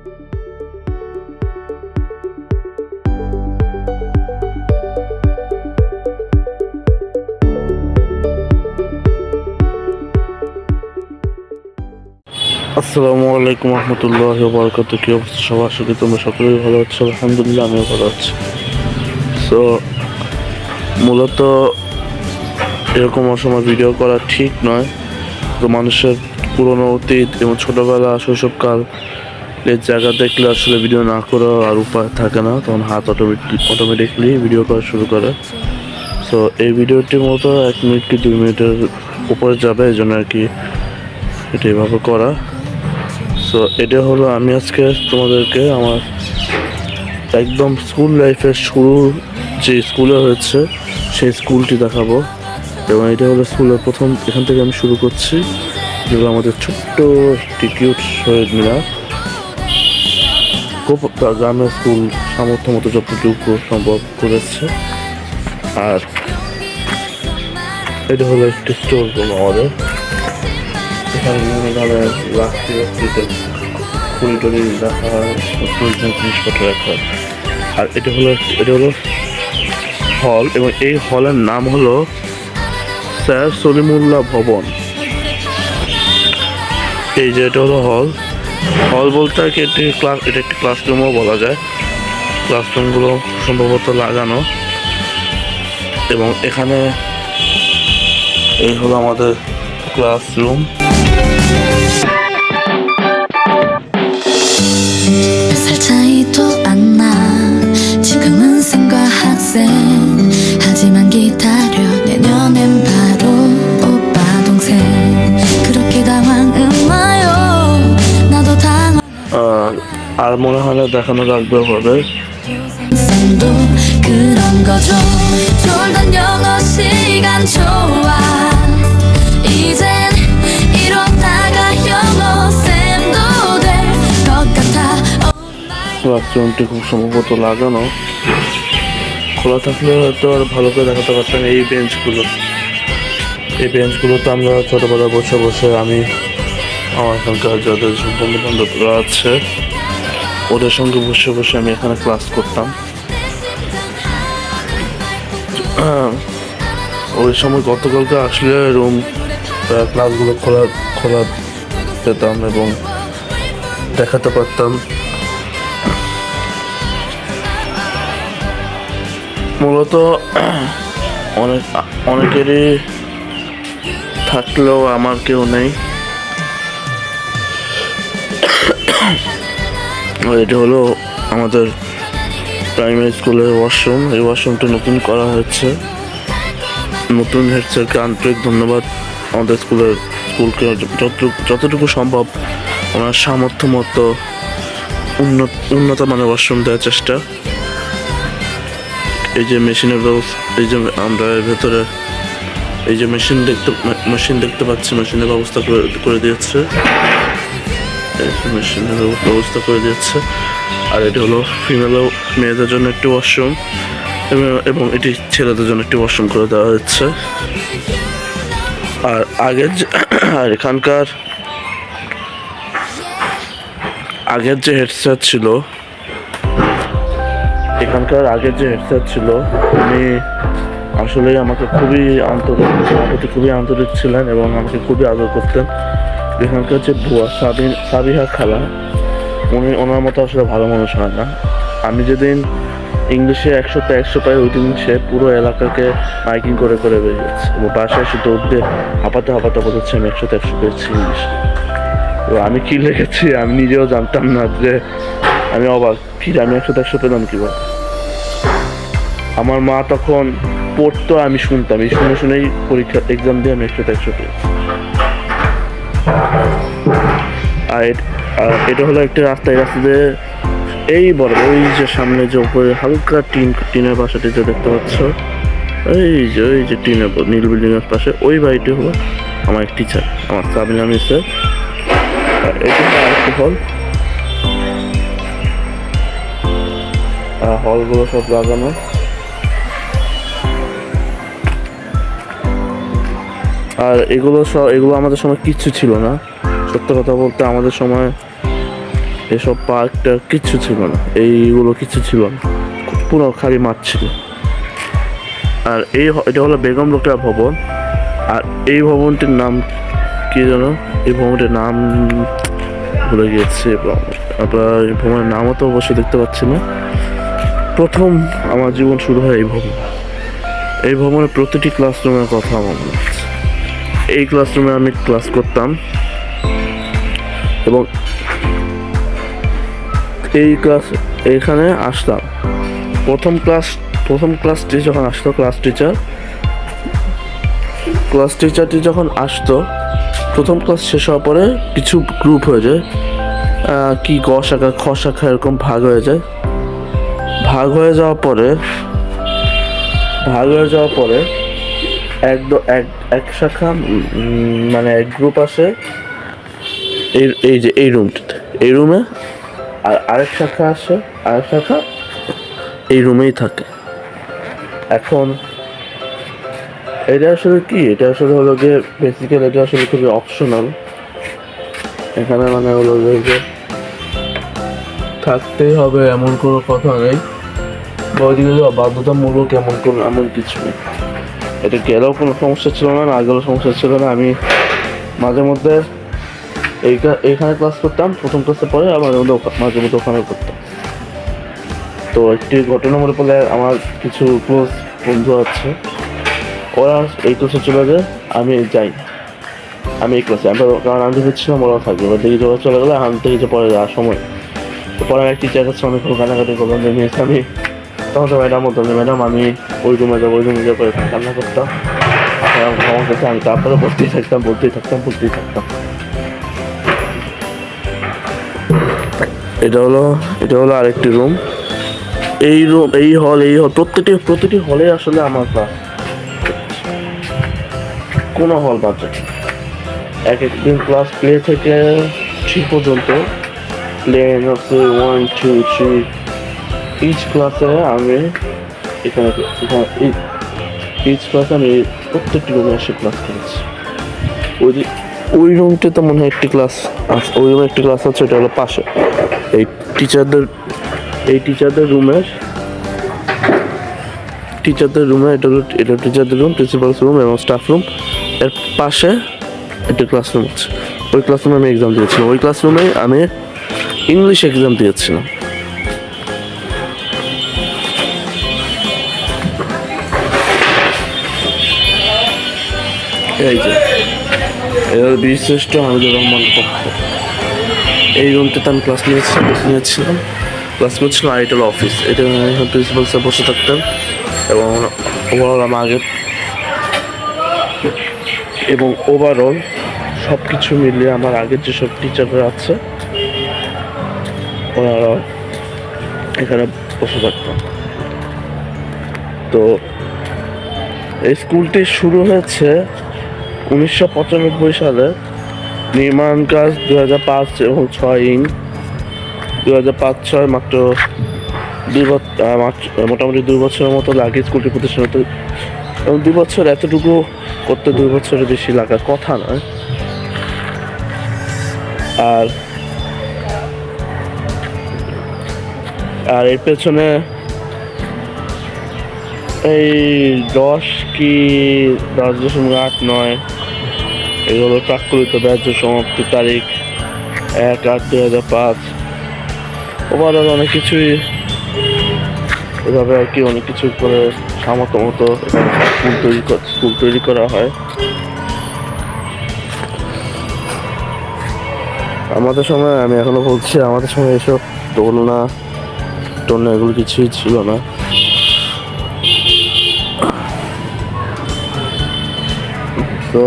আসসালামু আলাইকুম রহমতুল্লাহ বরকত কি অবস্থা সবার? করি তোমরা সকলেই ভালো আছো। আলহামদুলিল্লাহ, আমিও ভালো আছি। সো মূলত এরকম অসময় ভিডিও করা ঠিক নয়। তো মানুষের পুরনো অতীত এবং ছোটোবেলা, শৈশবকাল এর জায়গা দেখলে আসলে ভিডিও না করা আর উপায় থাকে না। তখন হাত অটোমেটিক অটোমেটিকলি ভিডিও করা শুরু করে। সো এই ভিডিওটি মতো এক মিনিট কি দুই মিনিটের উপরে যাবে, এই জন্য আর কি এটা এভাবে করা। সো এটা হলো আমি আজকে তোমাদেরকে আমার একদম স্কুল লাইফের শুরু যে স্কুলে হয়েছে, সেই স্কুলটি দেখাবো। এবং এটা হলো স্কুলের প্রথম এখান থেকে আমি শুরু করছি। যেগুলো আমাদের ছোট্ট একটি কিউট শহীদ মিনার। গ্রামের স্কুল সামর্থ্য মতো যতটুকু সম্ভব করেছে। আর এটা হলো একটি স্টোর রুম আমাদের। এখানে বিভিন্ন ধরনের রাখি রাখতে ফুল টুলি রাখা হয়, প্রয়োজনীয় জিনিসপত্র রাখা আর এটা হলো এটা হলো হল এবং এই হলের নাম হলো স্যার সলিমুল্লাহ ভবন। এই যে এটা হলো হল হল বলতে আর কি একটি ক্লাস এটা একটি ক্লাসরুমও বলা যায় ক্লাসরুমগুলো সম্ভবত লাগানো এবং এখানে এই হলো আমাদের ক্লাসরুম 살 차이도 안 나. 지금은 생과 학생. আর মনে হয় না দেখানো লাগবে হবে। বাথরুমটি খুব সম্ভবত লাগানো। খোলা থাকলে হয়তো আর ভালো করে দেখাতে পারতাম এই বেঞ্চগুলো। এই বেঞ্চগুলোতে আমরা ছোটোবেলায় বসে বসে আমি আমার এখানকার যাদের বন্ধু বান্ধবরা আছে, ওদের সঙ্গে বসে বসে আমি এখানে ক্লাস করতাম। ওই সময় গতকালকে আসলে রুম ক্লাসগুলো খোলা খোলা পেতাম এবং দেখাতে পারতাম। মূলত অনেক, অনেকেরই থাকলেও আমার কেউ নেই। এটা হলো আমাদের প্রাইমারি স্কুলের ওয়াশরুম এই ওয়াশরুমটা নতুন করা হয়েছে। নতুন হেড স্যারকে আন্তরিক ধন্যবাদ। আমাদের স্কুলের স্কুলকে যতটুকু সম্ভব ওনার সামর্থ্য মতো উন্নত উন্নত মানের ওয়াশরুম দেওয়ার চেষ্টা। এই যে মেশিনের ব্যবস্থা এই যে আমরা ভেতরে এই যে মেশিন দেখতে মেশিন দেখতে পাচ্ছি মেশিনের ব্যবস্থা করে দিয়েছে। মেশিনের ব্যব- ব্যবস্থা করে দিয়েছে। আর এটি হলো ফিমেল মেয়েদের জন্য একটি ওয়াশরুম এবং এটি ছেলেদের জন্য একটি ওয়াশরুম করে দেওয়া হচ্ছে আর আগের আর এখানকার আগের যে হেডসেট ছিল, এখানকার আগের যে হেডসেট ছিল, উনি আসলে আমাকে খুবই আন্তরিক আমার প্রতি খুবই আন্তরিক ছিলেন এবং আমাকে খুবই আদর করতেন। এখানকার হচ্ছে বুয়া সাবিন সাবিহা খালা। উনি, ওনার মতো আসলে ভালো মানুষ হয় না। আমি যেদিন ইংলিশে একশো একশোতে একশো পাই ওই দিন সে পুরো এলাকাকে মাইকিং করে করে বেরিয়েছে। এবং বাসায় এসে দৌড় দিয়ে হাঁপাতে হাঁপাতে বলেছে আমি একশোতে একশো পেয়েছি ইংলিশ। তো আমি কি লিখেছি আমি নিজেও জানতাম না যে আমি অবাক। কি আমি একশো একশো পেলাম কীভাবে? আমার মা তখন পড়তো, আমি শুনতাম। এই শুনে শুনেই পরীক্ষা এক্সাম দিয়ে আমি একশো একশো পেয়েছি। আর এট- হলো একটা রাস্তা এই রাস্তা দিয়ে এই বড় ওই যে সামনে যে উপরে হালকা টিন, টিনের বাসাটি যে দেখতে পাচ্ছ, এই যে ওই যে টিনের নীল বিল্ডিং এর পাশে ওই বাড়িটি হলো আমার এক টিচার আমার সাবিনা আর এটা আরেকটি হল হলগুলো সব লাগানো আর এগুলো সব এগুলো আমাদের সময় কিচ্ছু ছিল না। সত্য কথা বলতে আমাদের সময় এসব পার্কটা কিচ্ছু ছিল না। এইগুলো কিছু ছিল না। পুরো খালি মাঠ ছিল। আর এই এটা হলো বেগম রোকেয়া ভবন। আর এই ভবনটির নাম কি যেন? এই ভবনটির নাম ভুলে গিয়েছে আপনার এই ভবনের নামও তো অবশ্যই দেখতে পাচ্ছি না। প্রথম আমার জীবন শুরু হয় এই ভবন। এই ভবনের প্রতিটি ক্লাসরুমের কথা আমার মনে আছে। এই ক্লাসরুমে আমি ক্লাস করতাম। এবং এই ক্লাস এখানে আসতাম। প্রথম ক্লাস প্রথম ক্লাসটি যখন আসতো ক্লাস টিচার ক্লাস টিচারটি যখন আসতো, প্রথম ক্লাস শেষ হওয়ার পরে কিছু গ্রুপ হয়ে যায়। কি গ শাখা, খ শাখা এরকম ভাগ হয়ে যায়। ভাগ হয়ে যাওয়ার পরে, ভাগ হয়ে যাওয়ার পরে এক এক শাখা মানে এক গ্রুপ আসে। এই এই যে, এই রুমটিতে এই রুমে আর আরেক শাখা আসে, আরেক শাখা এই রুমেই থাকে। এখন এটা আসলে কি? এটা আসলে হলো যে বেসিক্যালি এটা আসলে খুবই অপশনাল এখানে মানে হলো যে থাকতেই হবে এমন কোনো কথা নেই। বা বাধ্যতামূলক এমন কোনো, এমন কিছু নেই। এটা গেলেও কোনো সমস্যা ছিল না না গেলেও সমস্যা ছিল না। আমি মাঝে মধ্যে এইখা- এইখানে ক্লাস করতাম, প্রথম ক্লাসে পরে আর ওদের ওখা- মাঝে মধ্যে ওখানে করতাম। তো একটি ঘটনা মনে পড়লে আমার কিছু ক্লোজ বন্ধু আছে, ওরা এই ক্লাসে চলে যায় আমি যাই আমি এই ক্লাসে আমি কারণ আমি হচ্ছিলাম ওরা থাকবে। এবার দেখি যে চলে গেলে আমি দেখি যে পরে যাওয়ার সময় পরে এক টিচার কাছে অনেক কান্নাকাটি করলাম, যে আমি তখন তো ম্যাডাম ম্যাডাম, আমি ওই ওই কান্না করতাম। আমি তারপরে থাকতাম থাকতাম থাকতাম। এটা হলো এটা হলো আরেকটি রুম। এই রুম, এই হল এই হল, প্রত্যেকটি, প্রতিটি হলে আসলে আমার কোনো হল বাদ এক একদিন ক্লাস প্লে থেকে থ্রি পর্যন্ত। প্লে হচ্ছে ওয়ান টু থ্রি ইচ ক্লাসে আমি এখানে ইচ ক্লাসে আমি প্রত্যেকটি রুমে এসে ক্লাস করেছি। ওই যে- ওই রুমটিতে মনে হয় একটি ক্লাস ওই রুমে একটি ক্লাস আছে ওটা হলো পাশে। এই টিচারদের এই টিচারদের রুমের টিচারদের রুমে এটা হলো এটা টিচারদের রুম প্রিন্সিপালস রুম এবং স্টাফ রুম এর পাশে একটা ক্লাসরুম আছে। ওই ক্লাসরুমে আমি এক্সাম দিয়েছিলাম। ওই ক্লাসরুমে আমি ইংলিশ এক্সাম দিয়েছিলাম। এই যে এবার বীরশ্রেষ্ঠ হামিদুর রহমান পক্ষ। এই রুমটাতে আমি ক্লাস নিয়েছি নিয়েছিলাম। ক্লাস করছিলাম হলো অফিস এটা প্রিন্সিপাল স্যার বসে থাকতেন এবং ওভারঅল আমার আগে এবং ওভারঅল সব কিছু মিলিয়ে আমার আগের যেসব টিচাররা আছে ওনারা এখানে বসে থাকতাম তো এই স্কুলটি শুরু হয়েছে উনিশশো পঁচানব্বই সালে নির্মাণ কাজ দু হাজার পাঁচ এবং ছয় ইং। দু হাজার পাঁচ ছয় মাত্র দুই বছর মোটামুটি দুই বছরের মতো লাগে স্কুলটি প্রতিষ্ঠা হতে এবং দুই বছর এতটুকু করতে দুই বছরের বেশি লাগার কথা নয়। আর আর এর পেছনে এই দশ কি দশ দশমিক আট নয়। এগুলো প্রাক্কলিত ব্যাচ সমাপ্তি তারিখ। এক আট দুই হাজার পাঁচ। ওভারঅল অনেক কিছুই এভাবে আর কি অনেক কিছু করে সামর্থ্য মতো স্কুল তৈরি স্কুল তৈরি করা হয়। আমাদের সময়, আমি এখনও বলছি, আমাদের সময় এসব দোলনা টোলনা এগুলো কিছুই ছিল না। তো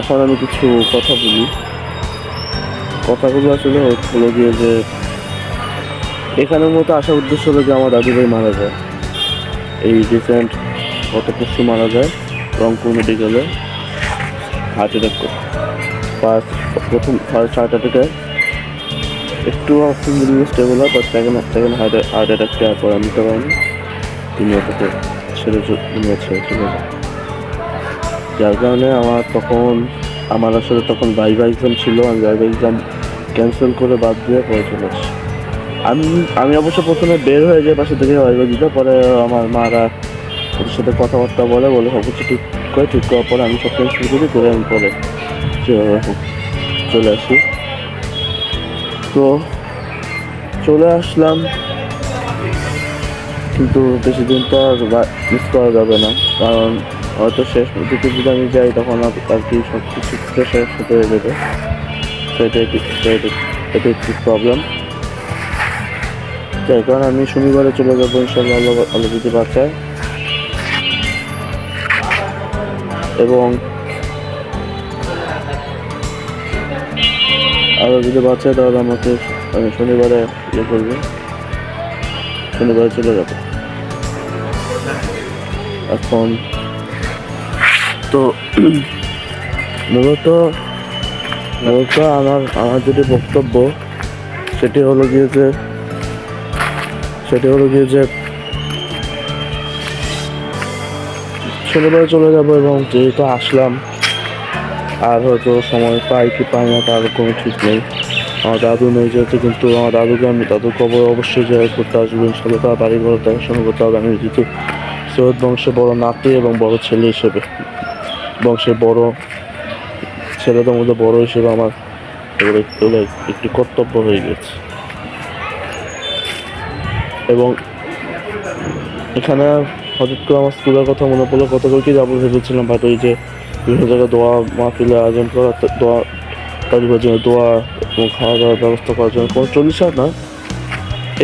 এখন আমি কিছু কথা বলি। কথাগুলো আসলে হলো গিয়ে যে এখানের মতো আসার উদ্দেশ্য হলো যে আমার দাদু ভাই মারা যায়। এই রিসেন্ট গত পরশু মারা যায়, রংপুর মেডিকেলে হার্ট অ্যাটাক ফার্স্ট প্রথম ফার্স্ট হার্ট অ্যাটাকে একটু অক্সিজেন স্টেবল হয় but second second heart heart অ্যাটাকটা আর পরে নিতে পারেনি তিনি ওটাকে ছেড়ে দুনিয়া ছেড়ে চলে যায় যার কারণে আমার তখন, আমার আসলে তখন ভাইভা এক্সাম ছিল, আমি ভাইভা এক্সাম ক্যান্সেল করে বাদ দিয়ে পরে চলে আসি। আমি আমি অবশ্য প্রথমে বের হয়ে যাই বাসা থেকে হয়ে দিতে পরে আমার মারা ওদের সাথে কথাবার্তা বলে বলে সব কিছু ঠিক করে, ঠিক করার পরে আমি সব ক্যান্সেল করি, করে আমি পরে চলে আসি। তো চলে আসলাম, কিন্তু বেশি দিন তো আর মিস করা যাবে না, কারণ হয়তো শেষ দিকে যদি আমি যাই, তখন আর কি সব কিছু শেষ হয়ে যাবে। এটা এটা- একটু প্রবলেম যাই, কারণ আমি শনিবারে চলে যাব ইনশাল্লাহ আল্লাহ আল্লাহ যদি বাঁচায়। এবং আরও যদি বাঁচায়, তাহলে আমাকে আমি শনিবারে ইয়ে করবে। শনিবারে চলে যাব। এখন তো মূলত মূলত আমার আমার যেটি বক্তব্য, সেটি হলো গিয়ে যে, সেটি হলো গিয়ে যে শনিবারে চলে যাব এবং যেহেতু আসলাম, আর হয়তো সময় পাই কি পাই না, তার কোনো ঠিক নেই। আমার দাদু নেই যেহেতু, কিন্তু আমার দাদুকে আমি, দাদুর কবর অবশ্যই জায়গা করতে আসব ইনশাল্লাহ তার বাড়ি ঘর দেখাশোনা করতে হবে, আমি যেহেতু সৈয়দ বংশের বড় নাতি এবং বড় ছেলে হিসেবে। বংশের বড় ছেলেদের মধ্যে বড় হিসেবে আমার একটু কর্তব্য হয়ে গেছে। এবং এখানে হঠাৎ করে আমার স্কুলের কথা মনে পড়ল গতকাল কি যাব ভেবেছিলাম বাট ওই যে বিভিন্ন জায়গায় দোয়া মাহফিলে আয়োজন করা দোয়া তাদের জন্য দোয়া এবং খাওয়া দাওয়ার ব্যবস্থা করার জন্য কোনো চল্লিশ হাজার না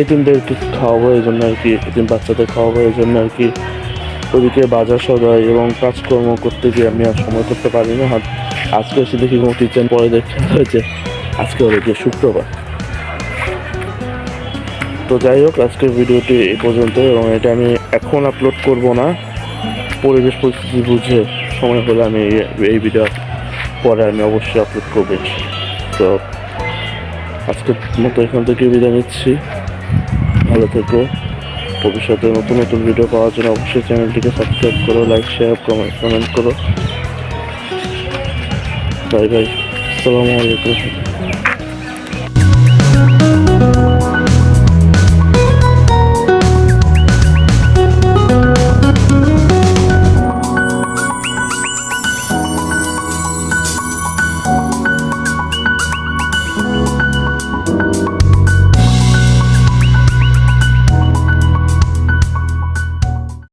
এতিমদেরকে খাওয়াবো, এই জন্য আর কি, এতিম বাচ্চাদের খাওয়াবো, এই জন্য আর কি ওদিকে বাজার সদাই এবং কাজকর্ম করতে গিয়ে আমি আর সময় করতে পারি না আজকে এসে দেখি কোনো টিচার পরে দেখতে হয়েছে আজকে গিয়ে শুক্রবার। তো যাই হোক, আজকের ভিডিওটি এই পর্যন্ত এবং এটা আমি এখন আপলোড করব না। পরিবেশ পরিস্থিতি বুঝে সময় হলে আমি এই ভিডিও পরে আমি অবশ্যই আপলোড করব। তো আজকের মতো এখান থেকে বিদায় নিচ্ছি। ভালো থেকো। ভবিষ্যতে নতুন নতুন ভিডিও পাওয়ার জন্য অবশ্যই চ্যানেলটিকে সাবস্ক্রাইব করো লাইক শেয়ার কমেন্ট কমেন্ট করো। বাই বাই আসসালামু আলাইকুম